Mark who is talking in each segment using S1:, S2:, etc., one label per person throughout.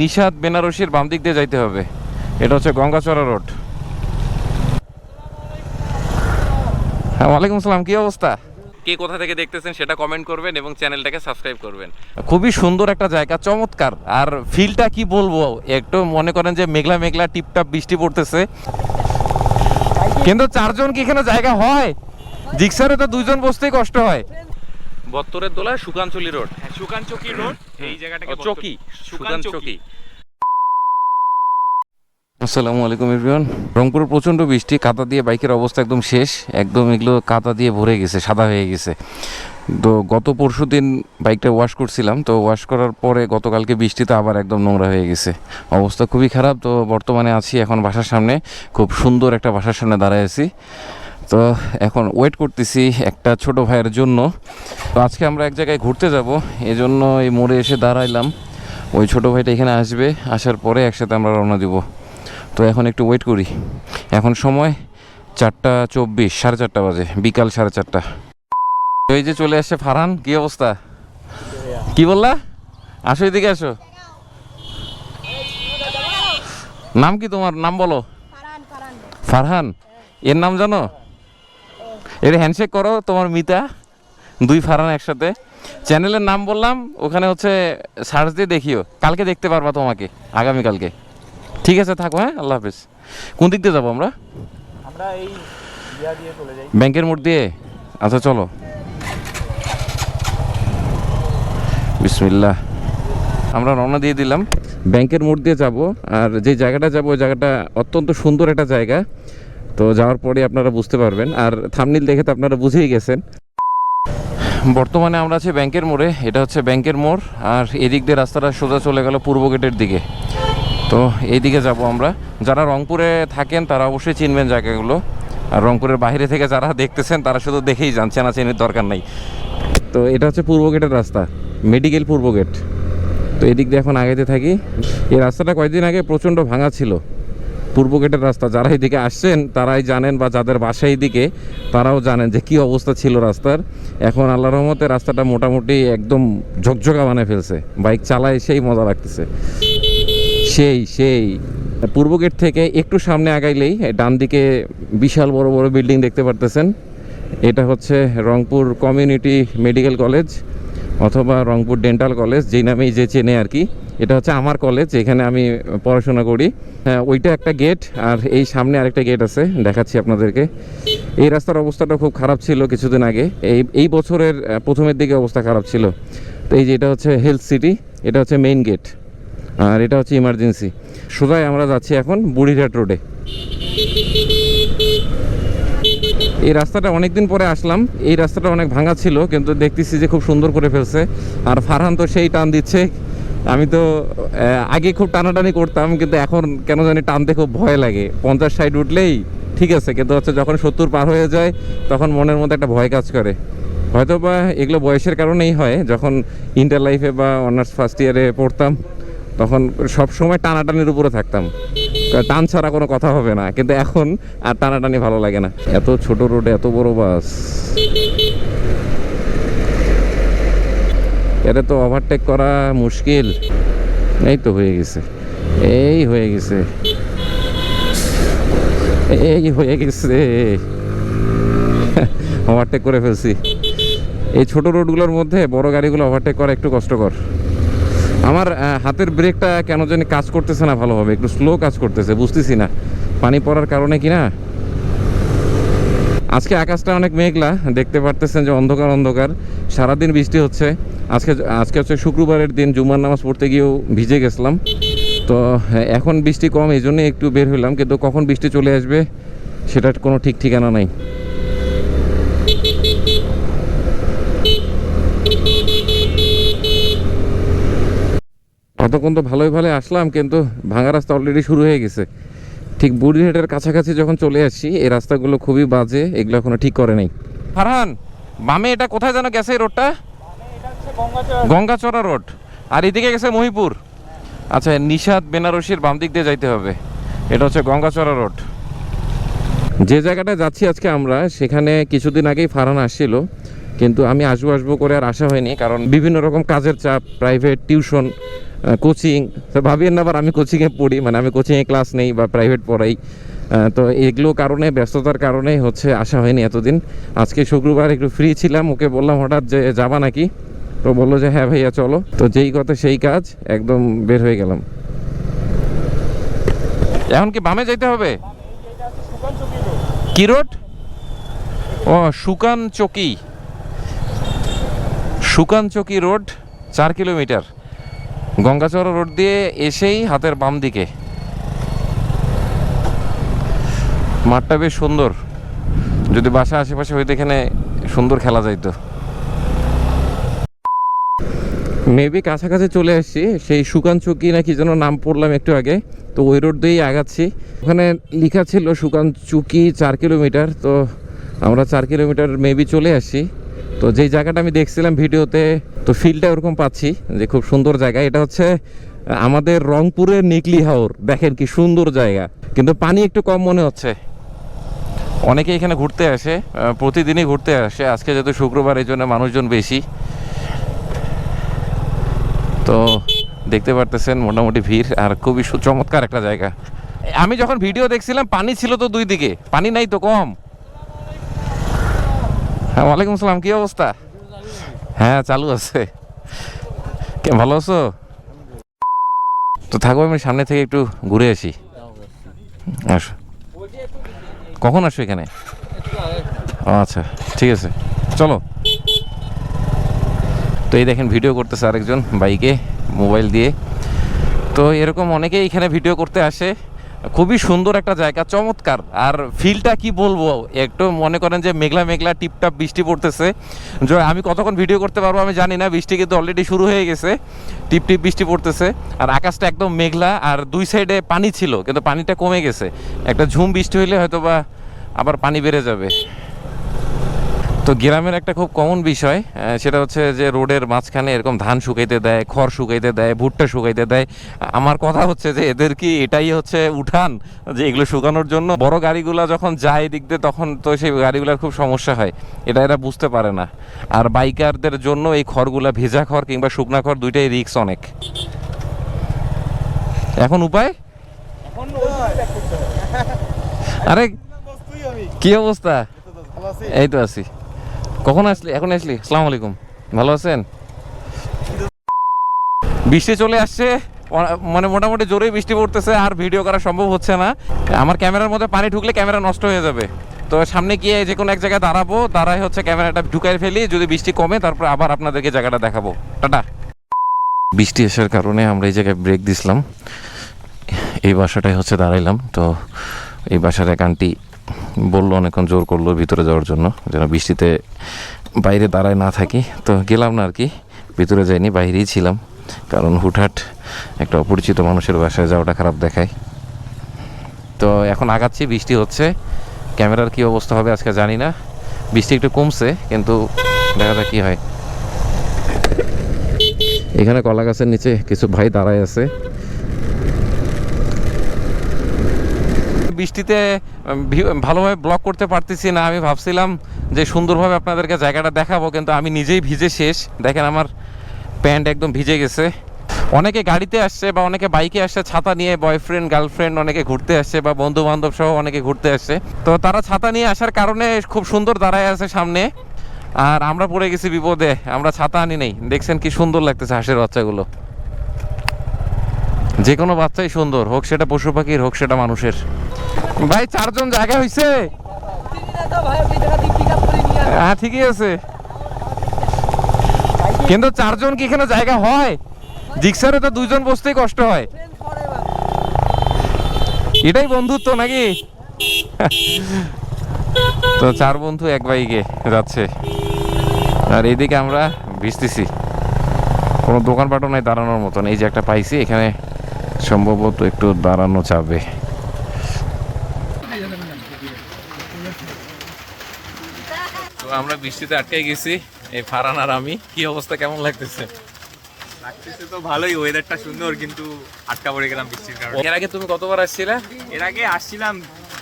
S1: নিশাদ বেনারসির বাম দিক দিয়ে যাইতে হবে। এটা হচ্ছে গঙ্গাচড়া রোড। ওয়ালাইকুম আসসালাম কি অবস্থা? কে কোথা থেকে দেখতেছেন সেটা কমেন্ট করবেন এবং চ্যানেলটাকে সাবস্ক্রাইব করবেন। খুবই সুন্দর একটা জায়গা চমৎকার। আর ফিলটা কি বলব একটু মনে করেন যে মেঘলা মেঘলা টিপটাপ বৃষ্টি পড়তেছে। কিন্তু চারজন কি এখানে জায়গা হয়? জিক্সারে তো দুইজন বসতেই কষ্ট হয়। বত্তরের দোলা সুকানচলি রোড।
S2: সুকান চকি রোড এই জায়গাটাকে
S1: চকি
S2: সুকান
S1: সুকান
S2: চকি।
S1: চকি। আসসালামু আলাইকুম এভরিওয়ান রংপুরে প্রচণ্ড বৃষ্টি কাদা দিয়ে বাইকের অবস্থা একদম শেষ। একদম এগুলো কাদা দিয়ে ভরে গেছে সাদা হয়ে গেছে। তো গত পরশু দিন বাইকটা ওয়াশ করছিলাম তো ওয়াশ করার পরে গতকালকে বৃষ্টিতে আবার একদম নোংরা হয়ে গেছে। অবস্থা খুবই খারাপ তো বর্তমানে আছি এখন বাসার সামনে। খুব সুন্দর একটা বাসার সামনে দাঁড়ায় আছি। তো এখন ওয়েট করতেছি একটা ছোট ভাইয়ের জন্য। তো আজকে আমরা এক জায়গায় ঘুরতে যাব এজন্য এই মোড়ে এসে দাঁড়াইলাম। ওই ছোট ভাইটা এখানে আসবে আসার পরে একসাথে আমরা রওনা দিব। তো এখন একটু ওয়েট করি। এখন সময় চারটা চব্বিশ সাড়ে চারটা বাজে বিকাল সাড়ে চারটা। তো এই যে চলে আসছে ফারহান কি অবস্থা? কি বললা? আসো এদিকে আসো। নাম কি তোমার? নাম বলো। ফারহান? এর নাম জানো? এর হ্যান্ডশেক করো তোমার মিতা। দুই ফারহান একসাথে। চ্যানেলের নাম বললাম ওখানে হচ্ছে সার্চ দিয়ে দেখিও। কালকে দেখতে পারবা তোমাকে আগামীকালকে। ঠিক আছে থাকো হ্যাঁ? আল্লাহ হাফিজ। কোন দিক দিয়ে যাব আমরা?
S2: আমরা এই দিয়ে চলে যাই।
S1: ব্যাংকের মোড় দিয়ে? আচ্ছা চলো। বিসমিল্লাহ। আমরা রওনা দিয়ে দিলাম। ব্যাংকের মোড় দিয়ে যাব আর যে জায়গাটা যাব ওই জায়গাটা অত্যন্ত সুন্দর একটা জায়গা। তো যাওয়ার পরে আপনারা বুঝতে পারবেন। আর থামনিল দেখে তো আপনারা বুঝেই গেছেন। বর্তমানে আমরা আছি ব্যাংকের মোড়ে এটা হচ্ছে ব্যাংকের মোড় আর এদিক দিয়ে রাস্তাটা সোজা চলে গেল পূর্ব গেটের দিকে। তো এইদিকে যাব আমরা। যারা রংপুরে থাকেন তারা অবশ্যই চিনবেন জায়গাগুলো। আর রংপুরের বাইরে থেকে যারা দেখতেছেন তারা শুধু দেখেই যান চেনা চেনির দরকার নাই। তো এটা হচ্ছে পূর্ব গেটের রাস্তা মেডিকেল পূর্ব গেট। তো এদিক দিয়ে এখন আগাইতে থাকি। এই রাস্তাটা কয়েকদিন আগে প্রচণ্ড ভাঙা ছিল। পূর্ব গেটের রাস্তা। যারা এদিকে আসছেন, তারাই জানেন বা যাদের বাসা দিকে তারাও জানেন যে কি অবস্থা ছিল রাস্তার। এখন আল্লাহ রহমতে রাস্তাটা মোটামুটি একদম ঝকঝকা বানিয়ে ফেলছে। বাইক চালায় সেই মজা লাগতেছে। সেই সেই। পূর্ব গেট থেকে একটু সামনে আগাইলেই ডান দিকে বিশাল বড় বড় বিল্ডিং দেখতে পারতেছেন। এটা হচ্ছে রংপুর কমিউনিটি মেডিকেল কলেজ অথবা রংপুর ডেন্টাল কলেজ, যেই নামেই যে চেনে আর কি। এটা হচ্ছে আমার কলেজ এখানে আমি পড়াশোনা করি। হ্যাঁ ওইটা একটা গেট আর এই সামনে আরেকটা গেট আছে, দেখাচ্ছি আপনাদেরকে। এই রাস্তার অবস্থাটা খুব খারাপ ছিল কিছুদিন আগে। এই এই বছরের প্রথমের দিকে অবস্থা খারাপ ছিল। তো এই যে এটা হচ্ছে হেলথ সিটি এটা হচ্ছে মেইন গেট আর এটা হচ্ছে ইমার্জেন্সি সোজাই আমরা যাচ্ছি এখন বুড়িঘাট রোডে এই রাস্তাটা অনেকদিন পরে আসলাম। এই রাস্তাটা অনেক ভাঙা ছিল, কিন্তু দেখতেছি যে খুব সুন্দর করে ফেলছে। আর ফারহান তো সেই টান দিচ্ছে। আমি তো আগে খুব টানাটানি করতাম, কিন্তু এখন কেন জানি টানতে খুব ভয় লাগে। পঞ্চাশ সাইড উঠলেই ঠিক আছে, কিন্তু হচ্ছে যখন সত্তর পার হয়ে যায়, তখন মনের মধ্যে একটা ভয় কাজ করে। হয়তো বা এগুলো বয়সের কারণেই হয়, যখন ইন্টার লাইফে বা অনার্স ফার্স্ট ইয়ারে পড়তাম, তখন সব সময় টানাটানির উপরে থাকতাম। টান ছাড়া কোনো কথা হবে না, কিন্তু এখন আর টানাটানি ভালো লাগে না। এত ছোট রোডে এত বড় বাস এটা তো ওভারটেক করা মুশকিল। এই তো হয়ে গেছে। এই হয়ে গেছে। এই হয়ে গেছে। ওভারটেক করে ফেলছি। এই ছোট রোডগুলোর মধ্যে বড় গাড়িগুলো ওভারটেক করা একটু কষ্টকর। আমার হাতের ব্রেকটা কেন জানি কাজ করতেছে না ভালোভাবে। একটু স্লো কাজ করতেছে, বুঝতেছি না। পানি পড়ার কারণে কি না? আজকে আকাশটা অনেক মেঘলা দেখতে পারতেছেন যে অন্ধকার অন্ধকার। সারাদিন বৃষ্টি হচ্ছে। আজকে আজকে হচ্ছে শুক্রবারের দিন জুমার নামাজ পড়তে গিয়েও ভিজে গেছিলাম। তো হ্যাঁ, এখন বৃষ্টি কম এই জন্যই একটু বের হইলাম কিন্তু কখন বৃষ্টি চলে আসবে সেটার কোনো ঠিক ঠিকানা নাই। অতক্ষণ তো ভালোই ভালো আসলাম কিন্তু ভাঙা রাস্তা অলরেডি শুরু হয়ে গেছে। ঠিক বুড়িহাটের কাছাকাছি যখন চলে আসছি এই রাস্তাগুলো খুবই বাজে, এগুলো এখনও ঠিক করে নাই। ফারহান, বামে এটা কোথায় যেন গেছে এই রোডটা?
S2: গঙ্গাচড়া
S1: রোড। আর এদিকে গেছে মহিপুর। আচ্ছা নিশাদ বেনারসির বাম দিক দিয়ে যাইতে হবে। এটা হচ্ছে গঙ্গাচড়া রোড। যে জায়গাটায় যাচ্ছি আজকে আমরা, সেখানে কিছুদিন আগেই ফারহান আসছিল। কিন্তু আমি আসব আসব করে আর আসা হয়নি, কারণ বিভিন্ন রকম কাজের চাপ প্রাইভেট টিউশন কোচিং তো ভাবিয়েন না আবার আমি কোচিংয়ে পড়ি মানে আমি কোচিংয়ে ক্লাস নেই বা প্রাইভেট পড়াই। তো এগুলো কারণে, ব্যস্ততার কারণে হচ্ছে আসা হয়নি এতদিন। আজকে শুক্রবার একটু ফ্রি ছিলাম, ওকে বললাম হঠাৎ যে, যাবা নাকি? তো বলল যে হ্যাঁ ভাইয়া, চলো। তো যেই কথা সেই কাজ, একদম বের হয়ে গেলাম। এখন কি বামে যেতে হবে? কি রোড? ও সুকান চকি সুকান চকি রোড, চার কিলোমিটার। গঙ্গাচড়া রোড দিয়ে এসেই হাতের বাম দিকে। মাঠটা বেশ সুন্দর। যদি বাসা আশেপাশে হইতে এখানে সুন্দর খেলা যাইতো। মেবি কাছাকাছি চলে আসছি, সেই সুকান চকি নাকি যেন নাম পড়লাম একটু আগে। তো ওই রোড দিয়েই আগাচ্ছি। ওখানে লেখা ছিল সুকান চুকি চার কিলোমিটার, তো আমরা চার কিলোমিটার মেবি চলে আসছি। তো যেই জায়গাটা আমি দেখছিলাম ভিডিওতে, তো ফিলটা ওরকম পাচ্ছি যে খুব সুন্দর জায়গা। এটা হচ্ছে আমাদের রংপুরের নিকলি হাওর। দেখেন কি সুন্দর জায়গা। কিন্তু পানি একটু কম মনে হচ্ছে। অনেকে এখানে ঘুরতে আসে প্রতিদিনই ঘুরতে আসে। আজকে যেহেতু শুক্রবার, এই জন্য মানুষজন বেশি। তো দেখতে পারতেছেন, মোটামুটি ভিড়, আর খুবই চমৎকার একটা জায়গা। আমি যখন ভিডিও দেখছিলাম, পানি ছিল তো দুই দিকে। পানি নাই তো কম। হ্যাঁ ওয়ালাইকুম আসসালাম কি অবস্থা? হ্যাঁ চালু আছে। কে, ভালো আছো? তো থাকব আমি সামনে থেকে একটু ঘুরে আসি। আসো। কখন আসো এখানে? আচ্ছা ঠিক আছে। চলো। তো এই দেখেন, ভিডিও করতেছে আরেকজন বাইকে মোবাইল দিয়ে। তো এরকম অনেকেই এখানে ভিডিও করতে আসে। খুবই সুন্দর একটা জায়গা, চমৎকার। আর ফিলটা কি বলব? একটু মনে করেন যে মেঘলা মেঘলা টিপটাপ বৃষ্টি পড়তেছে। আমি কতক্ষণ ভিডিও করতে পারব আমি জানি না, বৃষ্টি কিন্তু অলরেডি শুরু হয়ে গেছে। টিপ টিপ বৃষ্টি পড়তেছে। আর আকাশটা একদম মেঘলা, আর দুই সাইডে পানি ছিল, কিন্তু পানিটা কমে গেছে। একটা ঝুম বৃষ্টি হইলে হয়তো বা আবার পানি বেড়ে যাবে। তো গ্রামের একটা খুব কমন বিষয় সেটা হচ্ছে যে রোডের মাঝখানে এরকম ধান শুকাইতে দেয় খড় শুকাইতে দেয় ভুট্টা শুকাইতে দেয়। আমার কথা হচ্ছে যে এদের কি এটাই হচ্ছে উঠান যে এগুলো শুকানোর জন্য? বড় গাড়িগুলো যখন যায় এদিক দিয়ে তখন তো সেই গাড়িগুলোর খুব সমস্যা হয়। এটা এরা বুঝতে পারে না। আর বাইকারদের জন্য এই খড়গুলা ভেজা খড় কিংবা শুকনা খড় দুইটাই রিক্স অনেক। এখন উপায়। আরে কি অবস্থা? এই তো আছি। কখন আসলি? এখন আসলি? আসসালামু আলাইকুম। ভালো আছেন? বৃষ্টি চলে আসছে। মানে মোটামুটি জোরেই বৃষ্টি পড়তেছে, আর ভিডিও করা সম্ভব হচ্ছে না। আমার ক্যামেরার মধ্যে পানি ঢুকলে ক্যামেরা নষ্ট হয়ে যাবে। তো সামনে গিয়ে যে কোনো এক জায়গায় দাঁড়াবো, দাঁড়ায় হচ্ছে ক্যামেরাটা ঢুকাই ফেলি, যদি বৃষ্টি কমে, তারপর আবার আপনাদেরকে জায়গাটা দেখাবো। টাটা। বৃষ্টি আসার কারণে আমরা এই জায়গায় ব্রেক দিছিলাম। এই বাসাটায় হচ্ছে দাঁড়াইলাম। তো এই বাসার এক আন্টি বলল অনেকক্ষণ জোর করল ভিতরে যাওয়ার জন্য, যেন বৃষ্টিতে বাইরে দাঁড়ায় না থাকি। তো গেলাম না আর কি, ভিতরে যাইনি, বাইরেই ছিলাম। কারণ হুটহাট একটা অপরিচিত মানুষের বাসায় যাওয়াটা খারাপ দেখায়। তো এখন আগাচ্ছি, বৃষ্টি হচ্ছে। ক্যামেরার কি অবস্থা হবে আজকে জানি না। বৃষ্টি একটু কমছে, কিন্তু দেখা যাক কি হয়। এখানে কলা গাছের নিচে কিছু ভাই দাঁড়ায় আছে। বৃষ্টিতে ভালোভাবে ব্লগ করতে পারতেছি না। আমি ভাবছিলাম যে সুন্দরভাবে আপনাদেরকে জায়গাটা দেখাবো, কিন্তু আমি নিজেই ভিজে শেষ। দেখেন আমার প্যান্ট একদম ভিজে গেছে। অনেকে গাড়িতে আসছে বা অনেকে বাইকে আসছে, ছাতা নিয়ে বয়ফ্রেন্ড গার্লফ্রেন্ড অনেকে ঘুরতে আসছে বা বন্ধু বান্ধব সহ অনেকে ঘুরতে আসছে। তো তারা ছাতা নিয়ে আসার কারণে খুব সুন্দর দাঁড়ায় আছে সামনে। আর আমরা পড়ে গেছি বিপদে, আমরা ছাতা আনি নেই। দেখছেন কি সুন্দর লাগতেছে হাঁসের বাচ্চাগুলো। যে কোনো বাচ্চাই সুন্দর, হোক সেটা পশু পাখির হোক সেটা মানুষের। ভাই, চারজন জায়গা হইছে? হ্যাঁ ঠিকই আছে। কিন্তু চারজন কি এখানে জায়গা হয়? জিক্সারে তো দুইজন বসতেই কষ্ট হয়। এটাই বন্ধুত্ব নাকি? তো চার বন্ধু এক বাইকে যাচ্ছে। আর এইদিকে আমরা ভিজতেছি। কোনো দোকানপাটও নাই দাঁড়ানোর মতন। এই যে একটা পাইছি, এখানে সম্ভবত একটু দাঁড়ানো যাবে। তো আমরা বৃষ্টিতে আটকে গেছি এই ফারান আর আমি। কি অবস্থা কেমন লাগতেছে?
S2: লাগতেছে তো ভালোই ওয়েদারটা সুন্দর কিন্তু আটকা পড়ে গেলাম বৃষ্টির কারণে।
S1: এর আগে তুমি কতবার আসছিলে?
S2: এর আগে আসছিলাম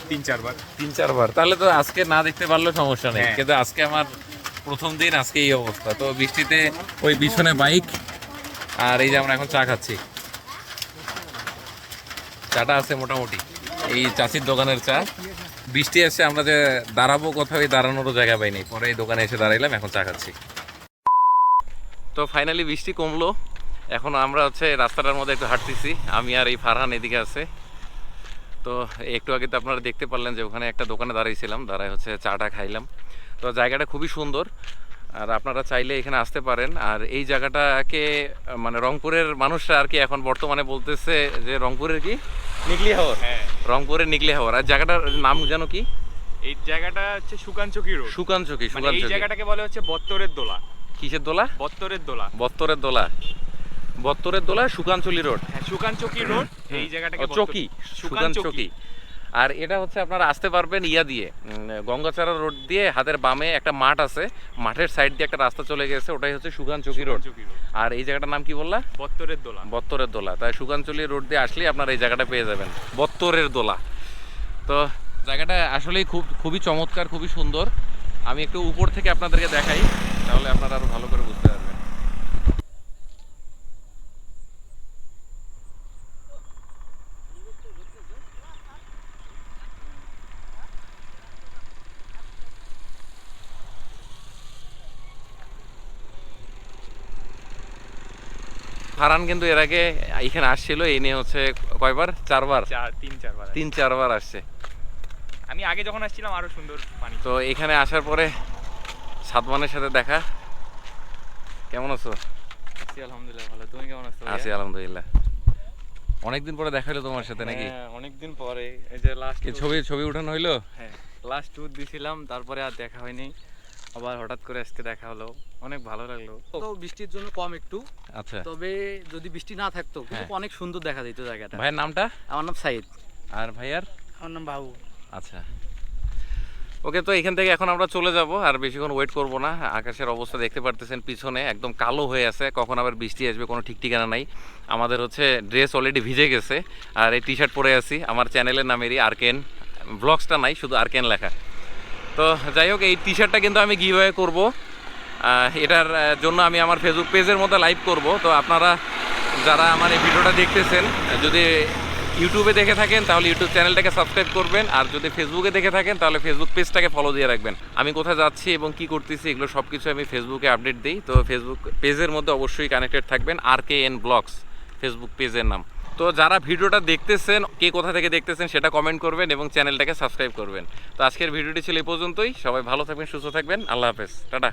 S2: তিন চারবার।
S1: তিন চারবার। তাহলে তো আজকে না দেখতে পারলেও সমস্যা নেই।
S2: হ্যাঁ।
S1: কিন্তু আজকে আমার প্রথম দিন আজকে এই অবস্থা। তো বৃষ্টিতে ওই পিছনে বাইক আর এই যে আমরা এখন চা খাচ্ছি। চাটা আছে মোটামুটি। এই চাষির দোকানের চা। বৃষ্টি এসে আমরা যে দাঁড়াবো কোথাও দাঁড়ানোরও জায়গা পাইনি। পরে এই দোকানে এসে দাঁড়াইলাম, এখন চা খাচ্ছি। তো ফাইনালি বৃষ্টি কমলো। এখন আমরা হচ্ছে রাস্তাটার মধ্যে একটু হাঁটতেছি। আমি আর এই ফারহান এদিকে আছে। তো একটু আগে তো আপনারা দেখতে পারলেন যে ওখানে একটা দোকানে দাঁড়িয়েছিলাম। দাঁড়ায় হচ্ছে চাটা খাইলাম। তো জায়গাটা খুবই সুন্দর। আর আপনারা চাইলে এখানে আসতে পারেন। আর এই জায়গাটাকে মানে রংপুরের মানুষরা আর কি এখন বর্তমানে বলতেছে যে রংপুরের কি? নিকলি হাওর।
S2: হ্যাঁ।
S1: রংপুরের নিকলি হাওর। আর জায়গাটার নাম জানো কি?
S2: এই জায়গাটা হচ্ছে সুকানচকি রোড।
S1: সুকান চকি
S2: মানে এই জায়গাটাকে বলে হচ্ছে বত্তরের দোলা।
S1: কিসের দোলা?
S2: বত্তরের দোলা।
S1: বত্তরের দোলা। বত্তরের দোলা সুকানচলি রোড।
S2: হ্যাঁ সুকানচকি রোড। এই জায়গাটাকে
S1: চকি। সুকান
S2: সুকানচকি।
S1: আর এটা হচ্ছে আপনারা আসতে পারবেন ইয়া দিয়ে গঙ্গাচারা রোড দিয়ে হাতের বামে একটা মাঠ আছে মাঠের সাইড দিয়ে একটা রাস্তা চলে গেছে ওটাই হচ্ছে সুগান চকি রোড আর এই জায়গাটার নাম কি বললা?
S2: বত্তরের দোলা।
S1: বত্তরের দোলা। তাই সুগানচলি রোড দিয়ে আসলে আপনারা এই জায়গাটা পেয়ে যাবেন। বত্তরের দোলা। তো জায়গাটা আসলেই খুব খুবই চমৎকার খুবই সুন্দর। আমি একটু উপর থেকে আপনাদেরকে দেখাই তাহলে আপনারা আরও ভালো করে বুঝতে পারবেন ফারান কিন্তু এর আগে এখানে আসছিল এই নিয়ে হচ্ছে কয়বার? চারবার?
S2: তিন চারবার
S1: তিন চারবার আসছে।
S2: আমি আগে যখন আসছিলাম আরও সুন্দর পানি
S1: তো এখানে আসার পরে সাদমানের সাথে দেখা। কেমন আছো?
S3: আছি আলহামদুলিল্লাহ ভালো। তুমি কেমন আছো?
S1: আছি আলহামদুলিল্লাহ। অনেকদিন পরে দেখা হলো তোমার সাথে নাকি?
S3: হ্যাঁ, অনেকদিন পরে। এই যে লাস্ট
S1: কি ছবি ছবি উঠানো হইল?
S3: হ্যাঁ লাস্ট ট্যুর দিছিলাম তারপরে আর দেখা হয়নি। আবার হঠাৎ করে আজকে দেখা হলো। অনেক ভালো লাগল।
S4: তো বৃষ্টির জন্য কম একটু।
S1: আচ্ছা।
S4: তবে যদি বৃষ্টি না থাকতো কিন্তু
S1: হ্যাঁ।
S4: অনেক সুন্দর দেখা যেত জায়গাটা।
S1: ভাইয়ের নামটা?
S4: আমার নাম সাইদ।
S1: আর ভাইয়ার?
S4: আমার নাম বাবু।
S1: আচ্ছা। ওকে তো এখান থেকে এখন আমরা চলে যাব আর বেশিক্ষণ ওয়েট করব না। আকাশের অবস্থা দেখতে পারতেছেন পিছনে একদম কালো হয়ে আছে। কখন আবার বৃষ্টি আসবে কোনো ঠিক ঠিকানা নাই। আমাদের হচ্ছে ড্রেস অলরেডি ভিজে গেছে। আর এই টি শার্ট পরে আছি। আমার চ্যানেলের নামেরই আরকেন ব্লগসটা নাই শুধু আরকেন লেখা। তো যাই হোক এই টি শার্টটা কিন্তু আমি গিভওয়ে করব। এটার জন্য আমি আমার ফেসবুক পেজের মধ্যে লাইভ করব। তো আপনারা যারা আমার এই ভিডিওটা দেখতেছেন, যদি ইউটিউবে দেখে থাকেন, তাহলে ইউটিউব চ্যানেলটাকে সাবস্ক্রাইব করবেন। আর যদি ফেসবুকে দেখে থাকেন, তাহলে ফেসবুক পেজটাকে ফলো দিয়ে রাখবেন। আমি কোথায় যাচ্ছি এবং কি করতেছি, এগুলো সব কিছু আমি ফেসবুকে আপডেট দিই। তো ফেসবুক পেজের মধ্যে অবশ্যই কানেক্টেড থাকবেন আর কে এন ব্লগস ফেসবুক পেজের নাম। তো যারা ভিডিওটা দেখতেছেন, কে কোথা থেকে দেখতেছেন সেটা কমেন্ট করবেন এবং চ্যানেলটাকে সাবস্ক্রাইব করবেন। তো আজকের ভিডিওটি ছিল এই পর্যন্তই। সবাই ভালো থাকবেন, সুস্থ থাকবেন। আল্লাহ হাফেজ। টাটা।